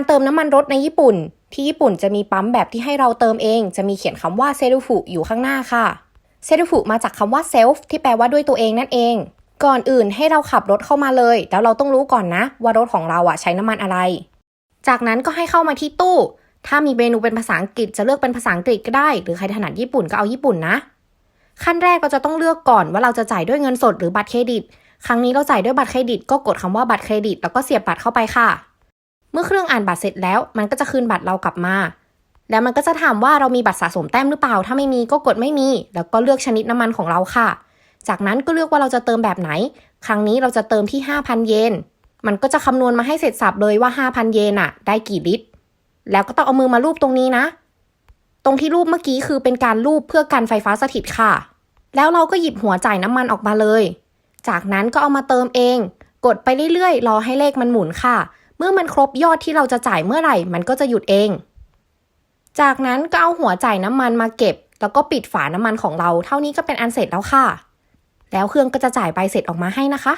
การเติมน้ำมันรถในญี่ปุ่น ที่ญี่ปุ่นจะมีปั๊มแบบที่ให้เราเติมเอง จะมีเขียนคำว่าเซรุฟุอยู่ข้างหน้าค่ะเซรุฟุมาจากคำว่าเซลฟ์ที่แปลว่าด้วยตัวเองนั่นเอง ก่อนอื่นให้เราขับรถเข้ามาเลย แล้วเราต้องรู้ก่อนนะ ว่ารถของเราอะใช้น้ำมันอะไร จากนั้นก็ให้เข้ามาที่ตู้ ถ้ามีเมนูเป็นภาษาอังกฤษจะเลือกเป็นภาษาอังกฤษก็ได้ หรือใครถนัดญี่ปุ่นก็เอาญี่ปุ่นนะ ขั้นแรกเราจะต้องเลือกก่อนว่าเราจะจ่ายด้วยเงินสดหรือบัตรเครดิต ครั้งนี้เราจ่ายด้วยบัตรเครดิต ก็กดคำว่าบัตรเครดิต แล้วก็เสียบบัตรเข้าไปค่ะ เมื่อเครื่องอ่านบัตรเสร็จแล้ว มันก็จะคืนบัตรเรากลับมา แล้วมันก็จะถามว่าเรามีบัตรสะสมแต้มหรือเปล่า ถ้าไม่มีก็กดไม่มี แล้วก็เลือกชนิดน้ำมันของเราค่ะ จากนั้นก็เลือกว่าเราจะเติมแบบไหน ครั้งนี้เราจะเติมที่ 5,000 เยน มันก็จะคำนวณมาให้เสร็จสับเลยว่า 5,000 เยนอะได้กี่ลิตร แล้วก็ต้องเอามือมาลูบตรงนี้นะ ตรงที่รูปเมื่อกี้คือเป็นการรูปเพื่อกันไฟฟ้าสถิตค่ะ แล้วเราก็หยิบหัวจ่ายน้ำมันออกมาเลย จากนั้นก็เอามาเติมเอง กดไปเรื่อยๆ รอให้เลขมันหมุนค่ะ เมื่อมันครบยอดที่เราจะจ่ายเมื่อไหร่ มันก็จะหยุดเอง จากนั้นก็เอาหัวจ่ายน้ำมันมาเก็บ แล้วก็ปิดฝาน้ำมันของเรา เท่านี้ก็เป็นอันเสร็จแล้วค่ะ แล้วเครื่องก็จะจ่ายใบเสร็จออกมาให้นะคะ